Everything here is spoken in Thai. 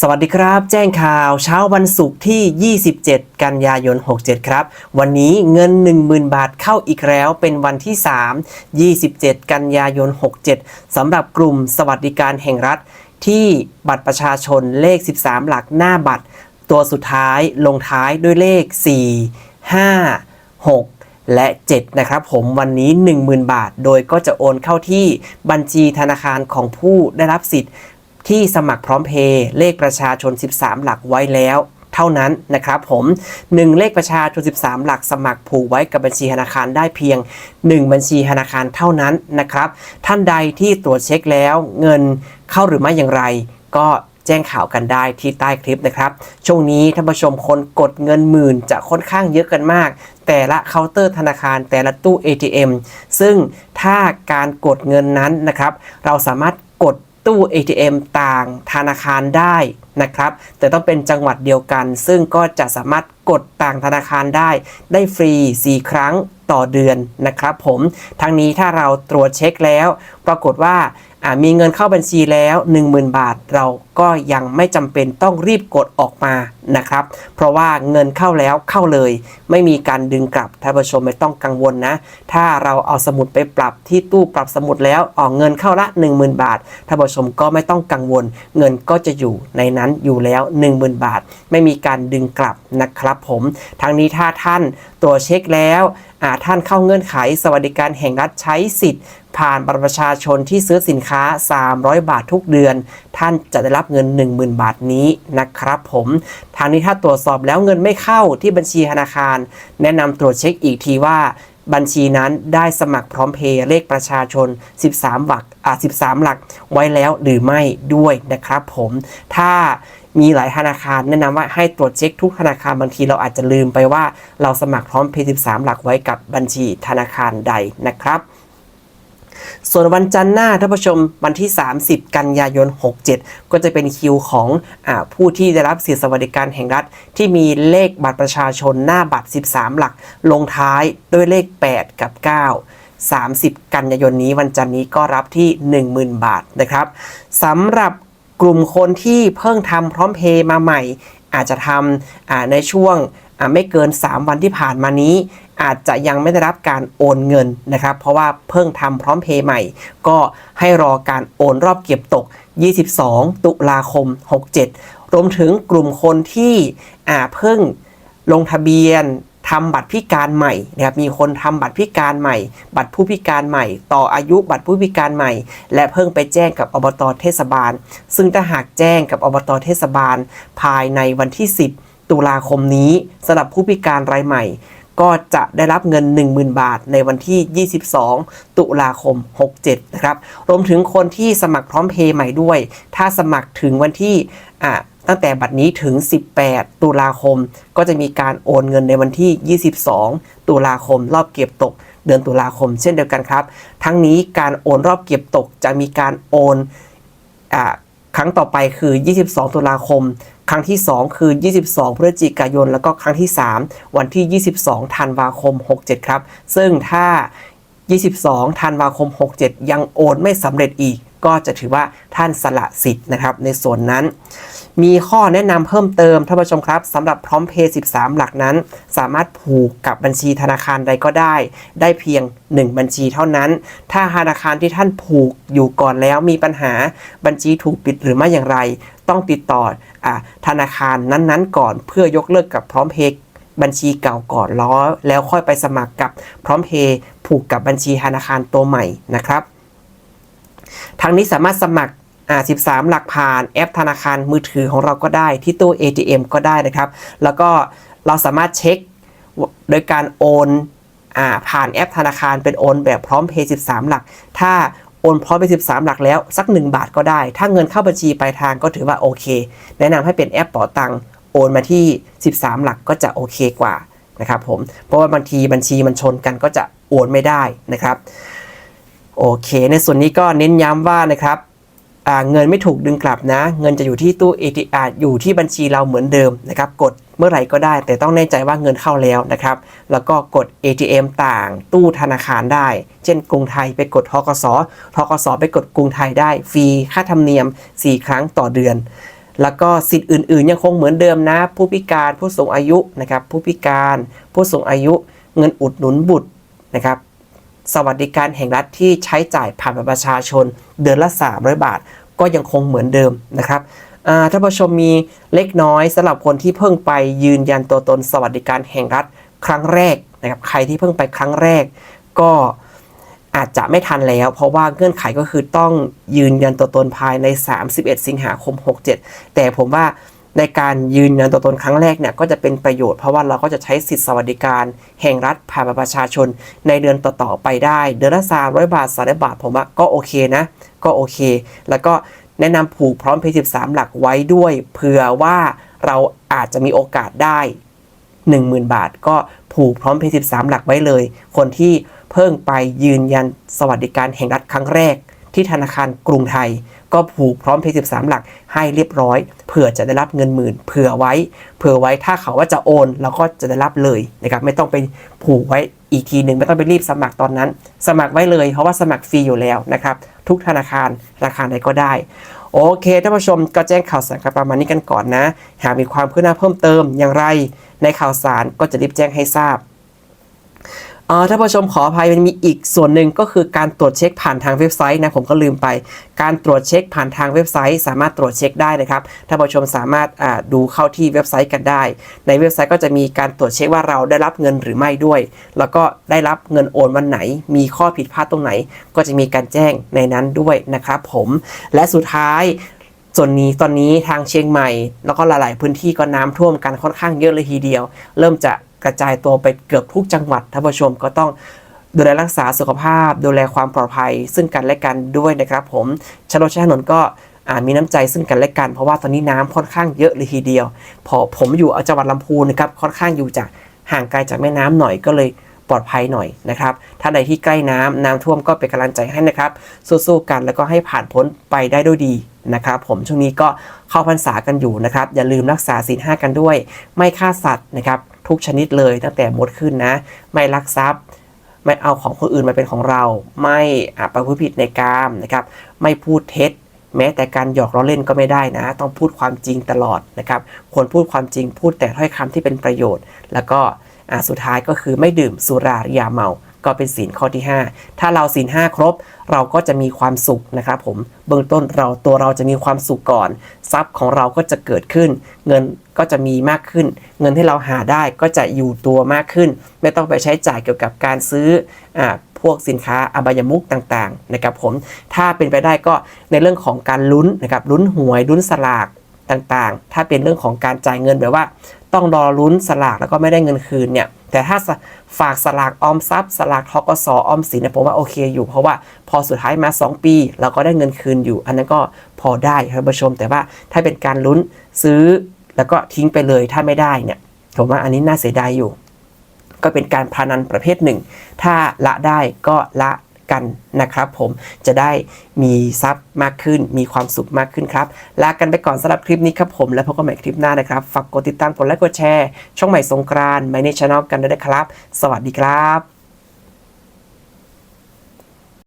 สวัสดีครับ แจ้งข่าวเช้าวันศุกร์ที่ 27 กันยายน 67 ครับ วันนี้เงิน 10,000 บาทเข้าอีกแล้วเป็นวันที่ 3 27 กันยายน 67สำหรับกลุ่มสวัสดิการแห่งรัฐ ที่บัตรประชาชนเลข 13 หลักหน้าบัตร ตัวสุดท้ายลงท้ายด้วยเลข 4 5 6และ 7 นะครับผมวันนี้ 10,000 บาท โดยก็จะโอนเข้าที่บัญชีธนาคารของผู้ได้รับสิทธิ์ ที่สมัครพร้อมเพย์เลขประชาชน 13 หลักไว้แล้วเท่านั้นนะครับผม 1 เลขประชาชน 13 หลักสมัครผูกไว้กับบัญชีธนาคารได้เพียง 1 บัญชีธนาคารเท่านั้นนะครับ ท่านใดที่ตรวจเช็คแล้วเงินเข้าหรือไม่อย่างไร ก็แจ้งข่าวกันได้ที่ใต้คลิปนะครับ ช่วงนี้ท่านผู้ชมคนกดเงินหมื่นจะค่อนข้างเยอะกันมาก แต่ละเคาน์เตอร์ธนาคารแต่ละตู้ ATM ซึ่งถ้าการกดเงินนั้นนะครับ เราสามารถกด ตู้ ATM ต่างธนาคารได้ นะครับ แต่ต้องเป็นจังหวัดเดียวกัน ซึ่งก็จะสามารถกดต่างธนาคารได้ ได้ฟรี 4 ครั้งต่อเดือนนะครับผม ทั้งนี้ถ้าเราตรวจเช็คแล้ว ปรากฏว่ามีเงินเข้าบัญชีแล้ว 10,000 บาทเราก็ยังไม่จำเป็นต้องรีบกดออกมานะครับ เพราะว่าเงินเข้าแล้วเข้าเลย ไม่มีการดึงกลับท่านผู้ชมไม่ต้องกังวลนะ ถ้าเราเอาสมุดไปปรับที่ตู้ปรับสมุดแล้วออกเงินเข้าละ 10,000 บาทท่านผู้ชมก็ไม่ต้องกังวล เงินก็จะอยู่ในนั้นอยู่แล้ว 10,000 บาท ไม่มีการดึงกลับนะครับผมทั้งนี้ถ้าท่านตรวจเช็คแล้วท่านเข้าเงื่อนไขสวัสดิการแห่งรัฐใช้สิทธิ์ ผ่านบัตรประชาชนที่ซื้อสินค้า 300 บาททุกเดือน ท่านจะได้รับเงิน 10,000 บาทนี้นะครับผมทางนี้ถ้าตรวจสอบแล้วเงินไม่เข้าที่บัญชีธนาคาร แนะนำตรวจเช็คอีกทีว่า บัญชีนั้นได้สมัครพร้อมเพย์เลขประชาชน 13 หลักอ่า13 หลักไว้แล้วหรือไม่ด้วยนะครับผมถ้ามีหลายธนาคารแนะนำว่าให้ตรวจเช็คทุกธนาคารบางทีเราอาจจะลืมไปว่าเราสมัครพร้อมเพย์13 หลักไว้กับบัญชีธนาคารใดนะครับ ส่วนวันจันทร์หน้าท่านผู้ชมวันที่ 30 กันยายน 67 ก็จะเป็นคิวของอผู้ที่ได้รับสิทธิสวัสดิการแห่งรัฐ ที่มีเลขบัตรประชาชนหน้าบัตร 13 หลัก ลงท้ายด้วยเลข 8 กับ 9 30 กันยายนนี้วันจันทร์นี้ก็รับที่ 10,000 บาทนะครับสำหรับกลุ่มคนที่เพิ่งทำพร้อมเพย์มาใหม่ อาจจะทำในช่วง ไม่เกิน 3 วันที่ผ่านมานี้ อาจจะยังไม่ได้รับการโอนเงินนะครับ เพราะว่าเพิ่งทำพร้อมเพย์ใหม่ ก็ให้รอการโอนรอบเก็บตก 22 ตุลาคม 67 รวมถึงกลุ่มคนที่เพิ่งลงทะเบียนทำบัตรพิการใหม่นะครับมีคนทำบัตรพิการใหม่ บัตรผู้พิการใหม่ ต่ออายุบัตรผู้พิการใหม่ และเพิ่งไปแจ้งกับอบตเทศบาล ซึ่งถ้าหากแจ้งกับอบตเทศบาล ภายในวันที่ 10 ตุลาคมนี้สำหรับผู้พิการรายใหม่ ก็จะได้รับเงิน 10,000 บาทในวันที่ 22 ตุลาคม 67 นะครับ รวมถึงคนที่สมัครพร้อมเพย์ใหม่ด้วย ถ้าสมัครถึงวันที่ตั้งแต่บัดนี้ถึง 18 ตุลาคม ก็จะมีการโอนเงินในวันที่ 22 ตุลาคม รอบเก็บตก เดือนตุลาคม เช่นเดียวกันครับ ทั้งนี้การโอนรอบเก็บตกจะมีการโอนอ ครั้งต่อไปคือ 22 ตุลาคม ครั้งที่ 2 คือ 22 พฤศจิกายน แล้วก็ครั้งที่ 3 วันที่ 22 ธันวาคม 67 ครับ ซึ่งถ้า 22 ธันวาคม 67 ยังโอนไม่สำเร็จอีก ก็จะถือว่าท่านสละสิทธิ์นะครับในส่วนนั้น มีข้อแนะนำเพิ่มเติมท่านผู้ชมครับสำหรับพร้อมเพย์13 หลักนั้น สามารถผูกกับบัญชีธนาคารใดก็ได้ ได้เพียง 1 บัญชีเท่านั้น ถ้าธนาคารที่ท่านผูกอยู่ก่อนแล้วมีปัญหาบัญชีถูกปิดหรือไม่อย่างไร ต้องติดต่ออธนาคารนั้นๆ ก่อนเพื่อยกเลิกกับพร้อมเพย์บัญชีเก่าก่อนล้อ แล้วค่อยไปสมัครกับพร้อมเพย์ผูกกับบัญชีธนาคารตัวใหม่นะครับ ทางนี้สามารถสมัคร13 หลักผ่านแอปธนาคารมือถือของเราก็ได้ที่ตู้ ATM ก็ได้นะครับ แล้วก็เราสามารถเช็คโดยการโอนอผ่านแอปธนาคารเป็นโอนแบบพร้อมเพย์13 หลัก ถ้าโอนพร้อมไป 13 หลักแล้วสัก 1 บาทก็ได้ ถ้าเงินเข้าบัญชีปลายทางก็ถือว่าโอเค แนะนำให้เป็นแอปเป๋าตังโอนมาที่ 13 หลักก็จะโอเคกว่านะครับผม เพราะว่าบางทีบัญชีมันชนกันก็จะโอนไม่ได้นะครับ โอเค ในส่วนนี้ก็เน้นย้ำว่านะครับเงินไม่ถูกดึงกลับนะ เงินจะอยู่ที่ตู้ ATM อยู่ที่บัญชีเราเหมือนเดิมนะครับ กดเมื่อไหร่ก็ได้ แต่ต้องแน่ใจว่าเงินเข้าแล้วนะครับ แล้วก็กด ATM ต่างตู้ธนาคารได้ เช่นกรุงไทยไปกดทกสทกสไปกดกรุงไทยได้ ฟรีค่าธรรมเนียม 4 ครั้งต่อเดือน แล้วก็สิทธิ์อื่น ๆ ยังคงเหมือนเดิมนะ ผู้พิการผู้สูงอายุนะครับ ผู้พิการผู้สูงอายุ เงินอุดหนุนบุตรนะครับ สวัสดิการแห่งรัฐที่ใช้จ่ายผ่านประชาชน เดือนละ 300 บาท ก็ยังคงเหมือนเดิมนะครับท่านผู้ชมมีเล็กน้อยสำหรับคนที่เพิ่งไปยืนยันตัวตนสวัสดิการแห่งรัฐครั้งแรกนะครับใครที่เพิ่งไปครั้งแรก ก็อาจจะไม่ทันแล้ว เพราะว่าเงื่อนไขก็คือต้องยืนยันตัวตนภายใน 31 สิงหาคม 67 แต่ผมว่า ในการยืนยันตัวตนครั้งแรกเนี่ยก็จะเป็นประโยชน์เพราะว่าเราก็จะใช้สิทธิสวัสดิการ แห่งรัฐผ่านประชาชน ในเดือนต่อๆไปได้ เดือนละ300บาท300บาทผมว่าก็โอเคนะ ก็โอเค แล้วก็แนะนำผูกพร้อมเพย์13หลักไว้ด้วยเผื่อว่าเราอาจจะมีโอกาสได้ 10,000 บาท ก็ผูกพร้อมเพย์13หลักไว้เลย คนที่เพิ่งไปยืนยันสวัสดิการแห่งรัฐครั้งแรก ที่ธนาคารกรุงไทย ก็ผูกพร้อมเพย์13 หลักให้เรียบร้อย เผื่อจะได้รับเงินหมื่น เผื่อไว้ เผื่อไว้ถ้าเขาว่าจะโอนเราก็จะได้รับเลยนะครับไม่ต้องไปผูกไว้อีกทีหนึ่งไม่ต้องไปรีบสมัครตอนนั้น สมัครไว้เลย เพราะว่าสมัครฟรีอยู่แล้วนะครับทุกธนาคารธนาคารใดก็ได้โอเคท่านผู้ชมก็แจ้งข่าวสารกันประมาณนี้กันก่อนนะ หากมีความคืบหน้าเพิ่มเติมอย่างไร ในข่าวสารก็จะรีบแจ้งให้ทราบ อ่อท่านผู้ชมขออภัยมันมีอีกส่วนหนึ่งก็คือการตรวจเช็คผ่านทางเว็บไซต์นะผมก็ลืมไป การตรวจเช็คผ่านทางเว็บไซต์ สามารถตรวจเช็คได้นะครับท่านผู้ชมสามารถดูเข้าที่เว็บไซต์กันได้ ในเว็บไซต์ก็จะมีการตรวจเช็คว่าเราได้รับเงินหรือไม่ด้วย แล้วก็ได้รับเงินโอนวันไหน มีข้อผิดพลาดตรงไหน ก็จะมีการแจ้งในนั้นด้วยนะครับผมและสุดท้ายส่วนนี้ตอนนี้ทางเชียงใหม่ แล้วก็หลาย ๆ พื้นที่ก็น้ำท่วมกันค่อนข้างเยอะเลยทีเดียว เริ่มจะ กระจายตัวไปเกือบทุกจังหวัดท่านผู้ชมก็ต้องดูแลรักษาสุขภาพ ดูแลความปลอดภัย ซึ่งกันและกันด้วยนะครับผมชนรถใช้ถนนก็มีน้ำใจซึ่งกันและกัน เพราะว่าตอนนี้น้ำค่อนข้างเยอะเลยทีเดียว พอผมอยู่จังหวัดลำพูนนะครับค่อนข้างอยู่จากห่างไกลจากแม่น้ำหน่อยก็เลยปลอดภัยหน่อยนะครับถ้าใดที่ใกล้น้ำน้ำท่วมก็เป็นกำลังใจให้นะครับสู้ๆกันแล้วก็ให้ผ่านพ้นไปได้ด้วยดีนะครับผมช่วงนี้ก็เข้าพรรษากันอยู่นะครับอย่าลืมรักษาศีลห้ากันด้วย ไม่ฆ่าสัตว์นะครับ ทุกชนิดเลยตั้งแต่มดขึ้นนะ ไม่ลักทรัพย์ ไม่เอาของคนอื่นมาเป็นของเรา ไม่ประพฤติผิดในกามนะครับไม่พูดเท็จ แม้แต่การหยอกล้อเล่นก็ไม่ได้นะ ต้องพูดความจริงตลอดนะครับควรพูดความจริงพูดแต่ถ้อยคำที่เป็นประโยชน์ แล้วก็สุดท้ายก็คือไม่ดื่มสุรายาเมา ก็เป็นศีลข้อที่ 5 ถ้าเราศีล5ครบ เราก็จะมีความสุขนะครับผมเบื้องต้นเราตัวเราจะมีความสุขก่อน ทรัพย์ของเราก็จะเกิดขึ้น เงินก็จะมีมากขึ้น เงินที่เราหาได้ก็จะอยู่ตัวมากขึ้น ไม่ต้องไปใช้จ่ายเกี่ยวกับการซื้ออ่าพวกสินค้าอบายมุกต่างๆนะครับผมถ้าเป็นไปได้ก็ในเรื่องของการลุ้นนะครับลุ้นหวยลุ้นสลากต่างๆ ถ้าเป็นเรื่องของการจ่ายเงินแบบว่า ต้องรอลุ้นสลากแล้วก็ไม่ได้เงินคืนเนี่ย แต่ถ้าฝากสลากออมทรัพย์ สลากทกสออมสินเนี่ยผมว่าโอเคอยู่ เพราะว่าพอสุดท้ายมา 2 ปี เราก็ได้เงินคืนอยู่ อันนั้นก็พอได้ครับท่านผู้ชม แต่ว่าถ้าเป็นการลุ้นซื้อแล้วก็ทิ้งไปเลยถ้าไม่ได้เนี่ยผมว่าอันนี้น่าเสียดายอยู่ ก็เป็นการพานันประเภทหนึ่ง ถ้าละได้ก็ละ กันนะครับผมจะได้มีทรัพย์มากขึ้น มีความสุขมากขึ้นครับลากันไปก่อนสำหรับคลิปนี้ครับผม แล้วพบกันใหม่คลิปหน้านะครับ ฝากกดติดตามกดไลค์กดแชร์ ช่องใหม่สงกรานต์ไม่ในช่องกันด้วยนะครับ สวัสดีครับ